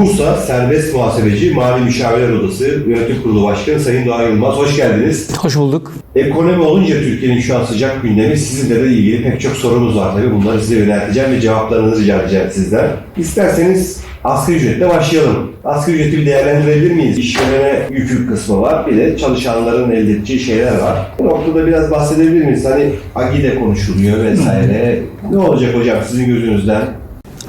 Bursa Serbest Muhasebeci Mali Müşavirler Odası Yönetim Kurulu Başkanı Sayın Doğa Yılmaz hoş geldiniz. Hoş bulduk. Ekonomi olunca Türkiye'nin şu an sıcak gündemi sizinle de ilgili pek çok sorumuz var tabii. Bunları size yönelteceğim ve cevaplarınızı rica edeceğim sizden. İsterseniz asgari ücretle başlayalım. Asgari ücreti bir değerlendirebilir miyiz? İşverene yükü kısmı var. Bir de çalışanların elde edeceği şeyler var. Bu noktada biraz bahsedebilir miyiz? Hani AGİ'de konuşuluyor vesaire. Ne olacak hocam sizin gözünüzden?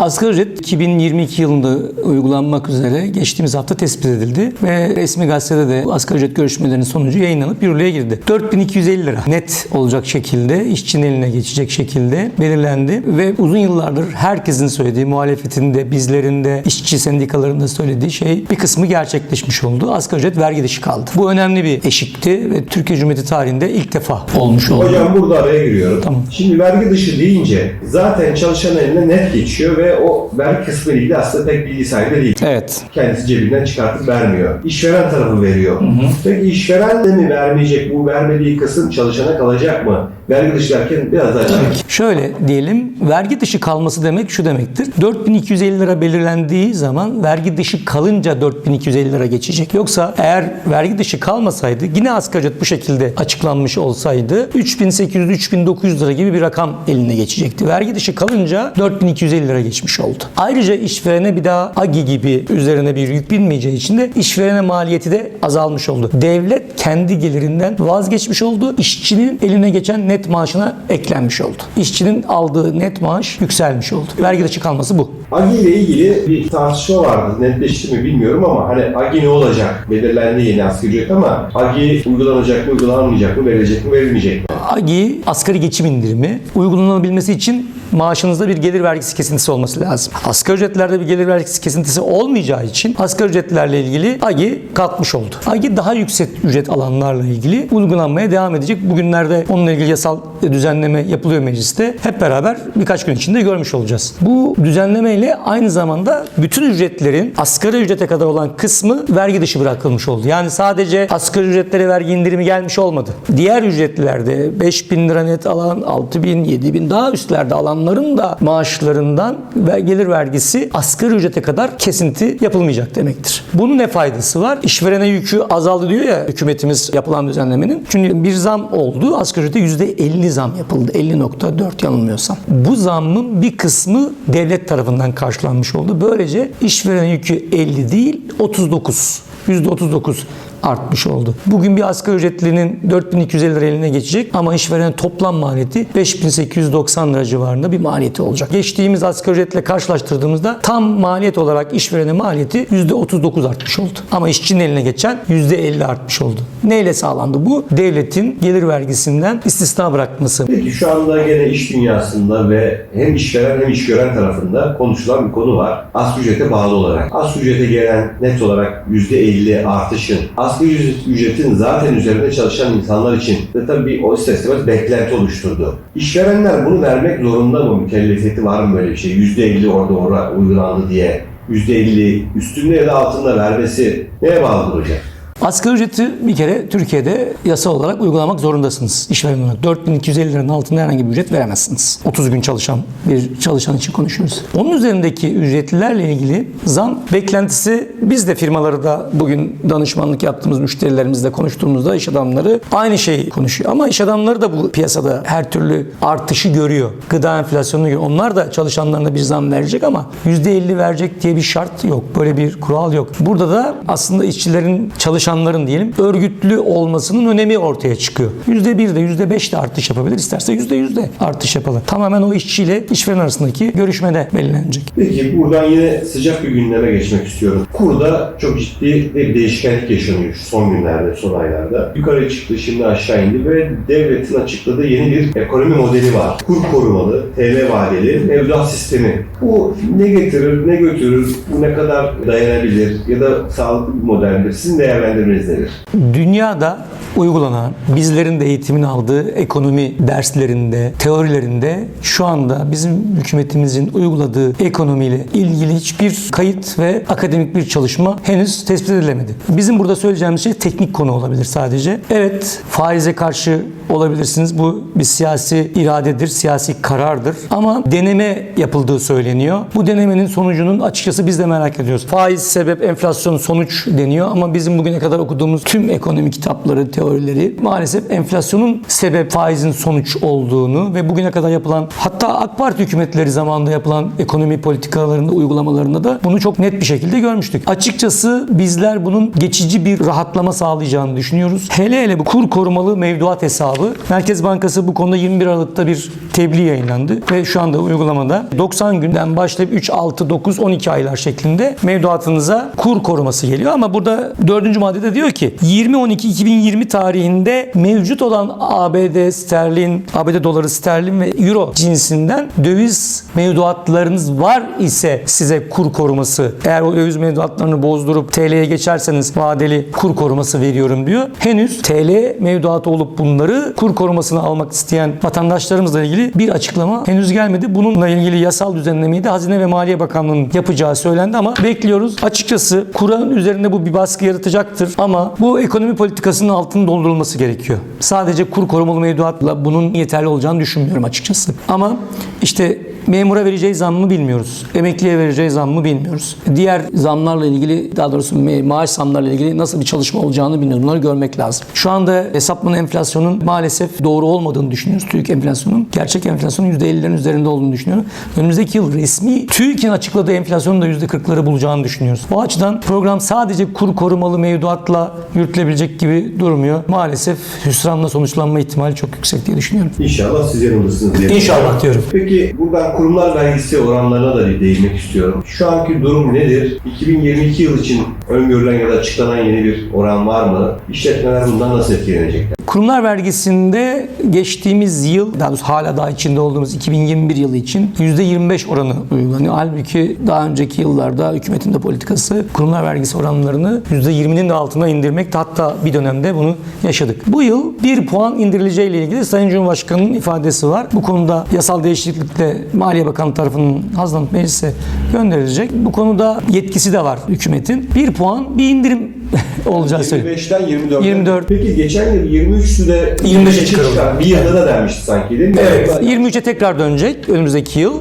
Asgari ücret 2022 yılında uygulanmak üzere geçtiğimiz hafta tespit edildi ve resmi gazetede de asgari ücret görüşmelerinin sonucu yayınlanıp yürürlüğe girdi. 4250 lira net olacak şekilde, işçinin eline geçecek şekilde belirlendi ve uzun yıllardır herkesin söylediği, muhalefetinde, bizlerinde, işçi sendikalarında söylediği şey bir kısmı gerçekleşmiş oldu. Asgari ücret vergi dışı kaldı. Bu önemli bir eşikti ve Türkiye Cumhuriyeti tarihinde ilk defa olmuş oldu. Hocam burada araya giriyorum. Tamam. Şimdi vergi dışı deyince zaten çalışan eline net geçiyor ve o vergi kısmı ile ilgili aslında pek bilgi sahibi değil. Evet. Kendisi cebinden çıkartıp vermiyor. İşveren tarafı veriyor. Peki işveren de mi vermeyecek? Bu vermediği kısım çalışana kalacak mı? Vergi dışı derken biraz daha açalım. Şöyle diyelim, vergi dışı kalması demek şu demektir. 4250 lira belirlendiği zaman vergi dışı kalınca 4250 lira geçecek. Yoksa eğer vergi dışı kalmasaydı yine asgari ücret bu şekilde açıklanmış olsaydı 3800-3900 lira gibi bir rakam eline geçecekti. Vergi dışı kalınca 4250 lira geçmiş oldu. Ayrıca işverene bir daha AGİ gibi üzerine bir yük binmeyeceği için de işverene maliyeti de azalmış oldu. Devlet kendi gelirinden vazgeçmiş oldu. İşçinin eline geçen net maaşına eklenmiş oldu. İşçinin aldığı net maaş yükselmiş oldu. Vergi dışı kalması bu. AGİ ile ilgili bir tartışma vardı. Netleşti mi bilmiyorum ama hani AGİ ne olacak? Belirlendi yeni asgari ücret ama AGİ uygulanacak mı, uygulanmayacak mı, verilecek mi, verilmeyecek mi? AGİ asgari geçim indirimi uygulanabilmesi için maaşınızda bir gelir vergisi kesintisi olması lazım. Asgari ücretlerde bir gelir vergisi kesintisi olmayacağı için asgari ücretlerle ilgili AGİ kalkmış oldu. AGİ daha yüksek ücret alanlarla ilgili uygulanmaya devam edecek. Bugünlerde onunla ilgili yasal düzenleme yapılıyor mecliste. Hep beraber birkaç gün içinde görmüş olacağız. Bu düzenlemeyle aynı zamanda bütün ücretlerin asgari ücrete kadar olan kısmı vergi dışı bırakılmış oldu. Yani sadece asgari ücretlere vergi indirimi gelmiş olmadı. Diğer ücretlerde 5000 lira net alan, 6000, 7000 daha üstlerde alanların da maaşlarından ve gelir vergisi asgari ücrete kadar kesinti yapılmayacak demektir. Bunun ne faydası var? İşverene yükü azaldı diyor ya hükümetimiz yapılan düzenlemenin. Çünkü bir zam oldu. Asgari ücrete %50 zam yapıldı. 50.4 yanılmıyorsam. Bu zammın bir kısmı devlet tarafından karşılanmış oldu. Böylece işveren yükü 50 değil 39. %39 artmış oldu. Bugün bir asgari ücretlinin 4250 lira eline geçecek ama işverenin toplam maliyeti 5890 lira civarında bir maliyeti olacak. Geçtiğimiz asgari ücretle karşılaştırdığımızda tam maliyet olarak işverenin maliyeti %39 artmış oldu. Ama işçinin eline geçen %50 artmış oldu. Neyle sağlandı bu? Devletin gelir vergisinden istisna bırakması. Peki şu anda gene iş dünyasında ve hem işveren hem işgören tarafında konuşulan bir konu var. Asgari ücrete bağlı olarak. Asgari ücrete gelen net olarak %50 artışın asgari ücret- ücretin zaten üzerinde çalışan insanlar için de tabii o ister beklenti oluşturdu. İşverenler bunu vermek zorunda mı? Mükellefiyeti var mı böyle bir şey? %50 orada orada uygulandı diye. %50 üstünde ya da altında vermesi neye bağlıdır hocam? Asgari ücreti bir kere Türkiye'de yasa olarak uygulamak zorundasınız işveren olarak. 4250 liranın altında herhangi bir ücret veremezsiniz. 30 gün çalışan bir çalışan için konuşuyoruz. Onun üzerindeki ücretlilerle ilgili zam beklentisi biz de firmaları da bugün danışmanlık yaptığımız müşterilerimizle konuştuğumuzda iş adamları aynı şeyi konuşuyor. Ama iş adamları da bu piyasada her türlü artışı görüyor. Gıda enflasyonunu görüyor. Onlar da çalışanlarına bir zam verecek ama %50 verecek diye bir şart yok. Böyle bir kural yok. Burada da aslında işçilerin çalışanların diyelim örgütlü olmasının önemi ortaya çıkıyor. %1 de %5 de artış yapabilir. İsterse %100 de artış yapalım. Tamamen o işçiyle işveren arasındaki görüşmede belirlenecek. Peki buradan yine sıcak bir gündeme geçmek istiyorum. Kurda çok ciddi bir değişkenlik yaşanıyor son günlerde, son aylarda. Yukarı çıktı, şimdi aşağı indi ve devletin açıkladığı yeni bir ekonomi modeli var. Kur korumalı, TL vadeli mevduat sistemi. Bu ne getirir, ne götürür, ne kadar dayanabilir ya da sağlıklı bir modeldir? Sizin değerlendirmeniz nedir? Dünyada uygulanan, bizlerin de eğitimini aldığı ekonomi derslerinde, teorilerinde şu anda bizim hükümetimizin uyguladığı ekonomiyle ilgili hiçbir kayıt ve akademik bir çalışma henüz tespit edilemedi. Bizim burada söyleyeceğimiz şey teknik konu olabilir sadece. Evet, faize karşı olabilirsiniz. Bu bir siyasi iradedir, siyasi karardır. Ama deneme yapıldığı söyleniyor. Bu denemenin sonucunun açıkçası biz de merak ediyoruz. Faiz sebep, enflasyon sonuç deniyor ama bizim bugüne kadar okuduğumuz tüm ekonomi kitapları, teorileri maalesef enflasyonun sebep, faizin sonuç olduğunu ve bugüne kadar yapılan hatta AK Parti hükümetleri zamanında yapılan ekonomi politikalarında, uygulamalarında da bunu çok net bir şekilde görmüştük. Açıkçası bizler bunun geçici bir rahatlama sağlayacağını düşünüyoruz. Hele hele bu kur korumalı mevduat hesabı Merkez Bankası bu konuda 21 Aralık'ta bir tebliğ yayınlandı ve şu anda uygulamada 90 günden başlayıp 3, 6, 9, 12 aylar şeklinde mevduatınıza kur koruması geliyor ama burada 4. maddede diyor ki 20-12-2020 tarihinde mevcut olan ABD sterlin, ABD doları sterlin ve euro cinsinden döviz mevduatlarınız var ise size kur koruması eğer o döviz mevduatlarını bozdurup TL'ye geçerseniz vadeli kur koruması veriyorum diyor. Henüz TL mevduatı olup bunları kur korumasını almak isteyen vatandaşlarımızla ilgili bir açıklama henüz gelmedi. Bununla ilgili yasal düzenlemeyi de Hazine ve Maliye Bakanlığı'nın yapacağı söylendi ama bekliyoruz. Açıkçası Kur'an üzerinde bu bir baskı yaratacaktır ama bu ekonomi politikasının altının doldurulması gerekiyor. Sadece kur korumalı mevduatla bunun yeterli olacağını düşünmüyorum açıkçası. Ama işte memura vereceği zammı bilmiyoruz. Emekliye vereceği zammı bilmiyoruz. Diğer zamlarla ilgili daha doğrusu ma- maaş zamlarla ilgili nasıl bir çalışma olacağını bilmiyoruz. Bunları görmek lazım. Şu anda hesaplanan enflasyonun maalesef doğru olmadığını düşünüyoruz. TÜİK enflasyonun. Gerçek enflasyonun %50'lerin üzerinde olduğunu düşünüyorum. Önümüzdeki yıl resmi TÜİK'in açıkladığı enflasyonun da %40'ları bulacağını düşünüyoruz. Bu açıdan program sadece kur korumalı mevduatla yürütülebilecek gibi durmuyor. Maalesef hüsranla sonuçlanma ihtimali çok yüksek diye düşünüyorum. İnşallah siz yanılırsınız diye. İnşallah diyorum. Peki buradan kurumlar vergisi oranlarına da değinmek istiyorum. Şu anki durum nedir? 2022 yıl için öngörülen ya da açıklanan yeni bir oran var mı? İşletmeler bundan nasıl etkilenecekler? Kurumlar vergisinde geçtiğimiz yıl, daha doğrusu hala daha içinde olduğumuz 2021 yılı için %25 oranı uygulanıyor. Halbuki daha önceki yıllarda hükümetin de politikası kurumlar vergisi oranlarını %20'nin de altına indirmekti. Hatta bir dönemde bunu yaşadık. Bu yıl bir puan indirileceğiyle ilgili Sayın Cumhurbaşkanı'nın ifadesi var. Bu konuda yasal değişiklikle Maliye Bakanı tarafından hazırlanıp meclise gönderilecek. Bu konuda yetkisi de var hükümetin. Bir puan bir indirim olacağı söyleniyor. 25'ten 24'e. 24. Peki geçen yıl 23'tü de 25'e çıkarıldı. Bir yılda da denmişti sanki değil mi? Evet. 23'e tekrar dönecek önümüzdeki yıl.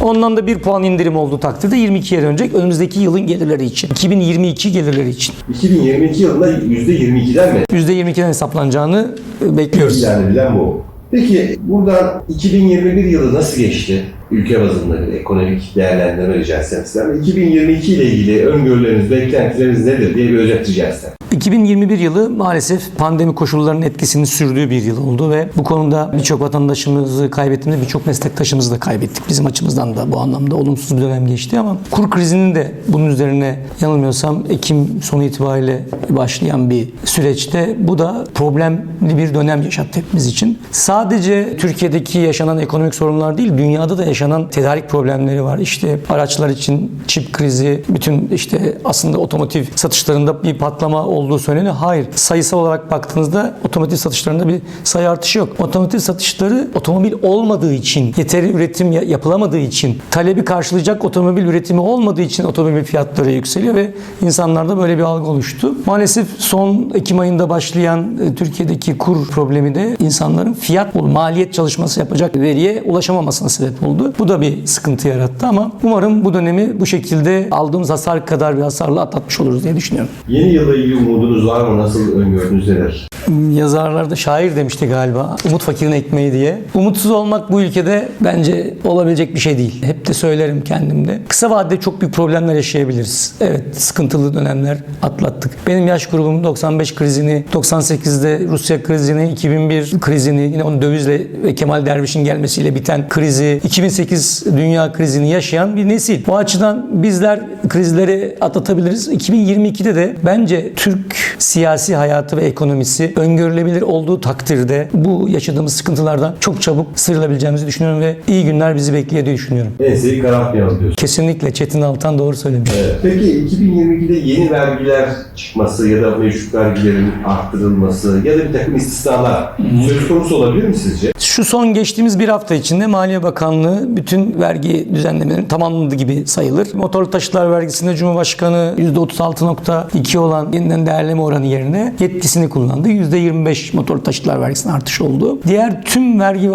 Ondan da bir puan indirim olduğu takdirde 22'ye dönecek önümüzdeki yılın gelirleri için. 2022 gelirleri için. 2022 yılında %22'den mi? %22'den hesaplanacağını e, bekliyoruz. İlerledilen bu. Peki buradan 2021 yılı nasıl geçti? Ülke bazında bir ekonomik değerlendirme rica etsem sizden. 2022 ile ilgili öngörüleriniz, beklentileriniz nedir diye bir özet rica etsem. 2021 yılı maalesef pandemi koşullarının etkisini sürdüğü bir yıl oldu ve bu konuda birçok vatandaşımızı kaybettiğimizde birçok meslektaşımızı da kaybettik. Bizim açımızdan da bu anlamda olumsuz bir dönem geçti ama kur krizinin de bunun üzerine yanılmıyorsam Ekim sonu itibariyle başlayan bir süreçte bu da problemli bir dönem yaşattı hepimiz için. Sadece Türkiye'deki yaşanan ekonomik sorunlar değil, dünyada da yaşanan tedarik problemleri var. İşte araçlar için çip krizi, bütün işte aslında otomotiv satışlarında bir patlama olduğu söyleniyor. Hayır. Sayısal olarak baktığınızda otomotiv satışlarında bir sayı artışı yok. Otomotiv satışları otomobil olmadığı için, yeteri üretim ya- yapılamadığı için, talebi karşılayacak otomobil üretimi olmadığı için otomobil fiyatları yükseliyor ve insanlarda böyle bir algı oluştu. Maalesef son Ekim ayında başlayan e, Türkiye'deki kur problemi de insanların fiyat, maliyet çalışması yapacak veriye ulaşamamasına sebep oldu. Bu da bir sıkıntı yarattı ama umarım bu dönemi bu şekilde aldığımız hasar kadar bir hasarla atlatmış oluruz diye düşünüyorum. Yeni yıla ilgili umudunuz var mı? Nasıl öngörünüz neler? Yazarlarda şair demişti galiba. Umut fakirin ekmeği diye. Umutsuz olmak bu ülkede bence olabilecek bir şey değil. Hep de söylerim kendimde. Kısa vadede çok büyük problemler yaşayabiliriz. Evet sıkıntılı dönemler atlattık. Benim yaş grubum 95 krizini, 98'de Rusya krizini, 2001 krizini, yine onun dövizle ve Kemal Derviş'in gelmesiyle biten krizi, 2008 dünya krizini yaşayan bir nesil. Bu açıdan bizler krizleri atlatabiliriz. 2022'de de bence Türk siyasi hayatı ve ekonomisi öngörülebilir olduğu takdirde bu yaşadığımız sıkıntılardan çok çabuk sıyrılabileceğimizi düşünüyorum ve iyi günler bizi bekliyor diye düşünüyorum. Enseyi karartmayalım diyorsun. Kesinlikle Çetin Altan doğru söylemiş. Evet. Peki 2022'de yeni vergiler çıkması ya da mevcut vergilerin arttırılması ya da bir takım istisnalar söz konusu olabilir mi sizce? Şu son geçtiğimiz bir hafta içinde Maliye Bakanlığı bütün vergi düzenlemelerini tamamladı gibi sayılır. Motorlu taşıtlar vergisinde Cumhurbaşkanı %36.2 olan yeniden değerleme oranı yerine yetkisini kullandı. %25 motorlu taşıtlar vergisinin artış oldu. Diğer tüm vergi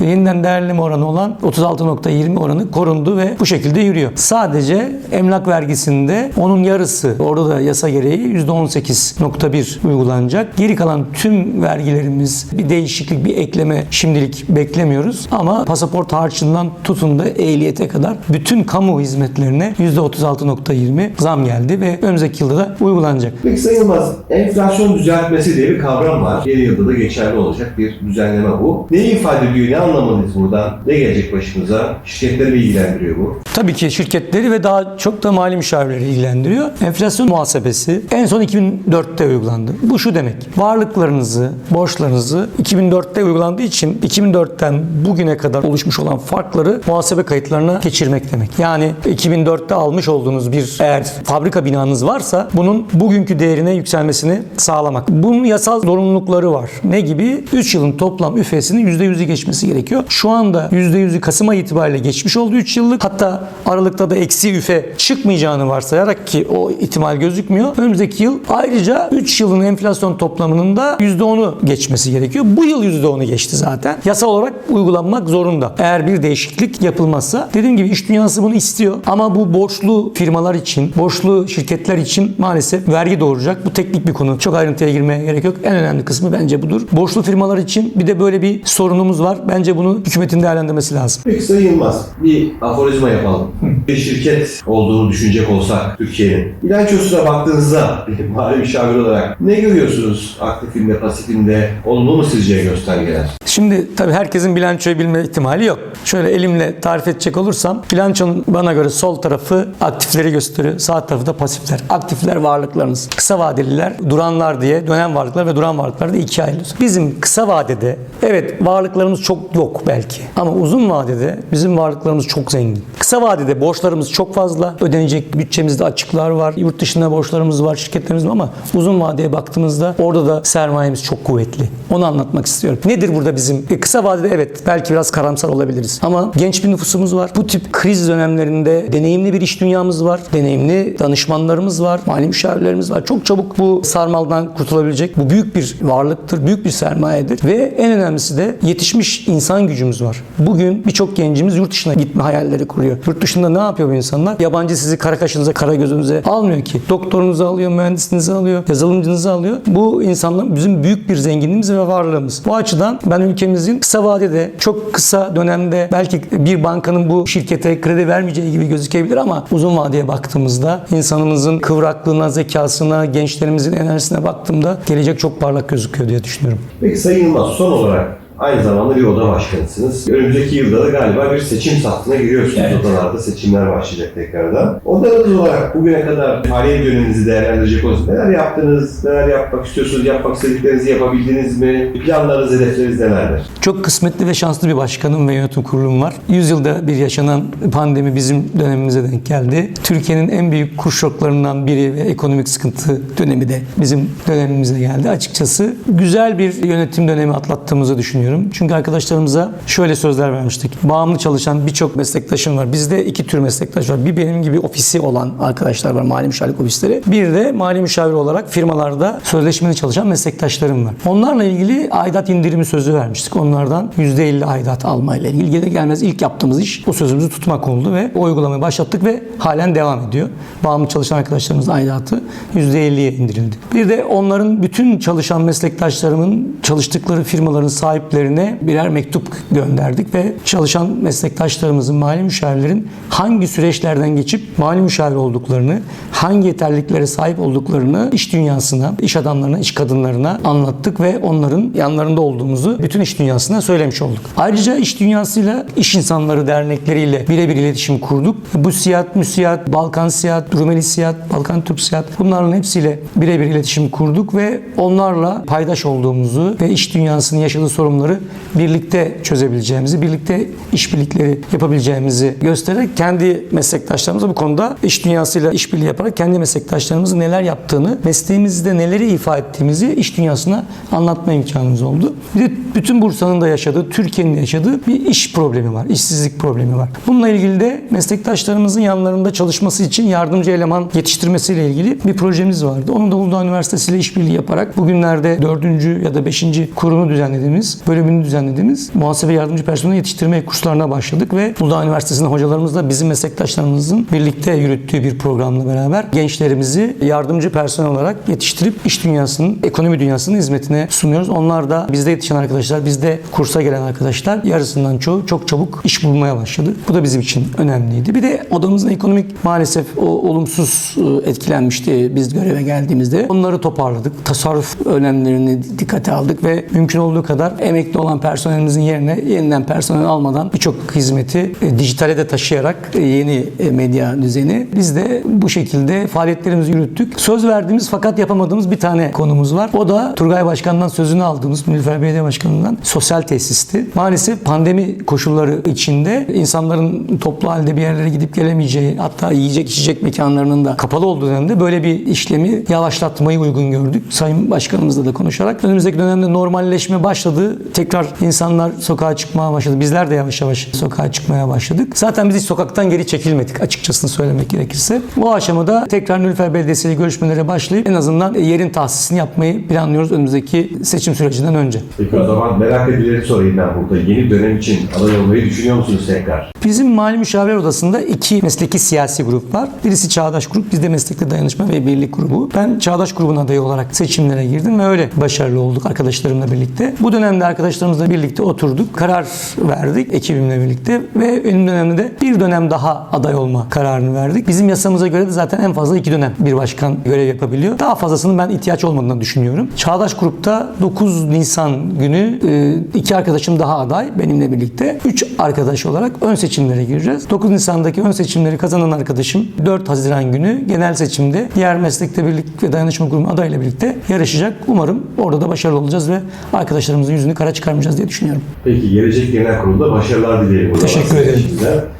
ve yeniden değerleme oranı olan 36.20 oranı korundu ve bu şekilde yürüyor. Sadece emlak vergisinde onun yarısı orada da yasa gereği %18.1 uygulanacak. Geri kalan tüm vergilerimiz bir değişiklik, bir ekleme şimdilik beklemiyoruz. Ama pasaport harcından tutun da ehliyete kadar bütün kamu hizmetlerine %36.20 zam geldi ve önümüzdeki yılda da uygulanacak. Peki Sayın Yılmaz, enflasyon düzeltmesi diye bir kavram var. Yeni yılda da geçerli olacak bir düzenleme bu. Neyi ifade ediyor, ne anlamalıyız buradan? Ne gelecek başımıza? Şirketleri ilgilendiriyor bu? Tabii ki şirketleri ve daha çok da mali müşavirleri ilgilendiriyor. Enflasyon muhasebesi en son 2004'te uygulandı. Bu şu demek. Varlıklarınızı, borçlarınızı 2004'te uygulandığı için 2004'ten bugüne kadar oluşmuş olan farkları muhasebe kayıtlarına geçirmek demek. Yani 2004'te almış olduğunuz bir eğer fabrika binanız varsa bunun bugünkü değerine yükselmesini sağlamak. Bunun yasal zorunlulukları var. Ne gibi? 3 yılın toplam üfesinin %100'ü geçmesi gerekiyor. Şu anda %100'ü Kasım ayı itibariyle geçmiş oldu 3 yıllık. Hatta Aralık'ta da eksi üfe çıkmayacağını varsayarak ki o ihtimal gözükmüyor. Önümüzdeki yıl ayrıca 3 yılın enflasyon toplamının da %10'u geçmesi gerekiyor. Bu yıl %10'u geçti zaten. Yasal olarak uygulanmak zorunda. Eğer bir değişiklik yapılmazsa. Dediğim gibi iş dünyası bunu istiyor. Ama bu borçlu firmalar için, borçlu şirketler için maalesef vergi doğuracak. Bu teknik bir konu. Çok ayrıntıya girmeye gerek yok. En önemli kısmı bence budur. Borçlu firmalar için bir de böyle bir sorunumuz var. Bence bunu hükümetin değerlendirmesi lazım. Peki Sayın Yılmaz, bir aforizma yapalım. Bir şirket olduğunu düşünecek olsak Türkiye'nin. Bilançosuna baktığınızda bir mali müşavir olarak ne görüyorsunuz aktifinde, pasifinde? Olumlu mu sizce göstergeler? Şimdi tabii herkesin bilançoyu bilme ihtimali yok. Şöyle elimle tarif edecek olursam bilançonun bana göre sol tarafı aktifleri gösteriyor. Sağ tarafı da pasifler. Aktifler varlıklarınız. Kısa vadeliler duranlar diye dönem varlıklar ve duran varlıklar diye ikiye ayrılıyor. Bizim kısa vadede evet varlıklarımız çok yok belki ama uzun vadede bizim varlıklarımız çok zengin. Kısa vadede borçlarımız çok fazla. Ödenecek bütçemizde açıklar var. Yurt dışında borçlarımız var, şirketlerimiz var ama uzun vadeye baktığımızda orada da sermayemiz çok kuvvetli. Onu anlatmak istiyorum. Nedir burada bizim? E, kısa vadede evet belki biraz karamsar olabiliriz. Ama genç bir nüfusumuz var. Bu tip kriz dönemlerinde deneyimli bir iş dünyamız var. Deneyimli danışmanlarımız var. Mali müşavirlerimiz var. Çok çabuk bu sarmaldan kurtulabilecek. Bu büyük bir varlıktır. Büyük bir sermayedir. Ve en önemlisi de yetişmiş insan gücümüz var. Bugün birçok gencimiz yurt dışına gitme hayalleri kuruyor. Yurt dışında ne yapıyor bu insanlar? Yabancı sizi kara kaşınıza, kara gözünüze almıyor ki. Doktorunuzu alıyor, mühendisinizi alıyor, yazılımcınızı alıyor. Bu insanlar bizim büyük bir zenginliğimiz ve varlığımız. Bu açıdan ben ülkemizin kısa vadede, çok kısa dönemde belki bir bankanın bu şirkete kredi vermeyeceği gibi gözükebilir ama uzun vadeye baktığımızda insanımızın kıvraklığına, zekasına, gençlerimizin enerjisine baktığımda gelecek çok parlak gözüküyor diye düşünüyorum. Peki Sayın Yılmaz son olarak aynı zamanda bir oda başkanısınız. Önümüzdeki yılda da galiba bir seçim sattığına giriyorsunuz. Evet. Odalarda seçimler başlayacak tekrardan. Odanız olarak bugüne kadar faaliyet döneminizi değerlendirecek olursanız neler yaptınız, neler yapmak istiyorsunuz, yapmak istediklerinizi yapabildiniz mi? Planlarınız, hedefleriniz nelerdir? Çok kısmetli ve şanslı bir başkanım ve yönetim kurulum var. Yüzyılda bir yaşanan pandemi bizim dönemimize denk geldi. Türkiye'nin en büyük kur şoklarından biri ve ekonomik sıkıntı dönemi de bizim dönemimize geldi. Açıkçası güzel bir yönetim dönemi atlattığımızı düşünüyorum. Çünkü arkadaşlarımıza şöyle sözler vermiştik. Bağımlı çalışan birçok meslektaşım var. Bizde iki tür meslektaş var. Bir benim gibi ofisi olan arkadaşlar var, mali müşavirlik ofisleri. Bir de mali müşavir olarak firmalarda sözleşmeli çalışan meslektaşlarım var. Onlarla ilgili aidat indirimi sözü vermiştik. Onlardan %50 aidat almayla ilgili. Gelir gelmez ilk yaptığımız iş o sözümüzü tutmak oldu ve o uygulamayı başlattık ve halen devam ediyor. Bağımlı çalışan arkadaşlarımızın aidatı %50'ye indirildi. Bir de onların bütün çalışan meslektaşlarımın çalıştıkları firmaların sahipleri ekiplerine birer mektup gönderdik ve çalışan meslektaşlarımızın, mali müşavirlerin hangi süreçlerden geçip mali müşavir olduklarını, hangi yeterliliklere sahip olduklarını iş dünyasına, iş adamlarına, iş kadınlarına anlattık ve onların yanlarında olduğumuzu bütün iş dünyasına söylemiş olduk. Ayrıca iş dünyasıyla iş insanları dernekleriyle birebir iletişim kurduk. Bu siyat, müsiyat, Balkan siyat, Rumeli siyat, Balkan Türk siyat bunların hepsiyle birebir iletişim kurduk ve onlarla paydaş olduğumuzu ve iş dünyasının yaşadığı sorunları birlikte çözebileceğimizi, birlikte işbirlikleri yapabileceğimizi göstererek kendi meslektaşlarımıza bu konuda iş dünyasıyla işbirliği yaparak kendi meslektaşlarımızın neler yaptığını, mesleğimizde neleri ifa ettiğimizi iş dünyasına anlatma imkanımız oldu. Bir de bütün Bursa'nın da yaşadığı, Türkiye'nin de yaşadığı bir iş problemi var, işsizlik problemi var. Bununla ilgili de meslektaşlarımızın yanlarında çalışması için yardımcı eleman yetiştirmesiyle ilgili bir projemiz vardı. Onu da Uludağ Üniversitesi ile işbirliği yaparak bugünlerde dördüncü ya da beşinci kurunu düzenlediğimiz, bölümünü düzenlediğimiz muhasebe yardımcı personel yetiştirme kurslarına başladık ve Uludağ Üniversitesi'nin hocalarımızla bizim meslektaşlarımızın birlikte yürüttüğü bir programla beraber gençlerimizi yardımcı personel olarak yetiştirip iş dünyasının, ekonomi dünyasının hizmetine sunuyoruz. Onlar da bizde yetişen arkadaşlar, bizde kursa gelen arkadaşlar yarısından çoğu çok çabuk iş bulmaya başladı. Bu da bizim için önemliydi. Bir de odamızın ekonomik maalesef o olumsuz e, etkilenmişti biz göreve geldiğimizde. Onları toparladık. Tasarruf önlemlerini dikkate aldık ve mümkün olduğu kadar emekli olan personelimizin yerine yeniden personel almadan birçok hizmeti e, dijitale de taşıyarak e, yeni e, medya düzeni biz de bu şekilde faaliyetlerimizi yürüttük. Söz verdiğimiz fakat yapamadığımız bir tane konumuz var. O da Turgay Başkan'dan sözünü aldığımız Nilüfer Belediye Başkanı'ndan sosyal tesisti. Maalesef pandemi koşulları içinde insanların toplu halde bir yerlere gidip gelemeyeceği hatta yiyecek içecek mekanlarının da kapalı olduğu dönemde böyle bir işlemi yavaşlatmayı uygun gördük. Sayın Başkanımızla da konuşarak önümüzdeki dönemde normalleşme başladı. Tekrar insanlar sokağa çıkmaya başladı. Bizler de yavaş yavaş sokağa çıkmaya başladık. Zaten biz hiç sokaktan geri çekilmedik açıkçasını söylemek gerekirse. Bu aşamada tekrar Nülfer Belediyesi ile görüşmelere başlayıp en azından yerin tahsisini yapmayı planlıyoruz önümüzdeki seçim sürecinden önce. Peki o zaman merak edileri sorayım ben burada. Yeni dönem için aday olmayı düşünüyor musunuz tekrar? Bizim Mali Müşavir Odası'nda iki mesleki siyasi grup var. Birisi Çağdaş Grup, bizde Meslekli Dayanışma ve Birlik Grubu. Ben Çağdaş Grubun adayı olarak seçimlere girdim ve öyle başarılı olduk arkadaşlarımla birlikte. Bu dönemde arkadaşlarımızla birlikte oturduk, karar verdik ekibimle birlikte ve önüm dönemde de bir dönem daha aday olma kararını verdik. Bizim yasamıza göre de zaten en fazla iki dönem bir başkan görev yapabiliyor. Daha fazlasının ben ihtiyaç olmadığını düşünüyorum. Çağdaş Grup'ta 9 Nisan günü e, iki arkadaşım daha aday benimle birlikte. 3 arkadaş olarak ön seçimlere gireceğiz. 9 Nisan'daki ön seçimleri kazanan arkadaşım 4 Haziran günü genel seçimde diğer meslekte birlik ve dayanışma grubu adayla birlikte yarışacak. Umarım orada da başarılı olacağız ve arkadaşlarımızın yüzünü kara çıkarmayacağız diye düşünüyorum. Peki gelecek genel kurulda başarılar dileyelim. Teşekkür ederim.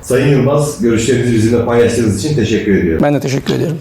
Sayın Yılmaz görüşlerinizi bizimle paylaştığınız için teşekkür ediyorum. Ben de teşekkür ediyorum.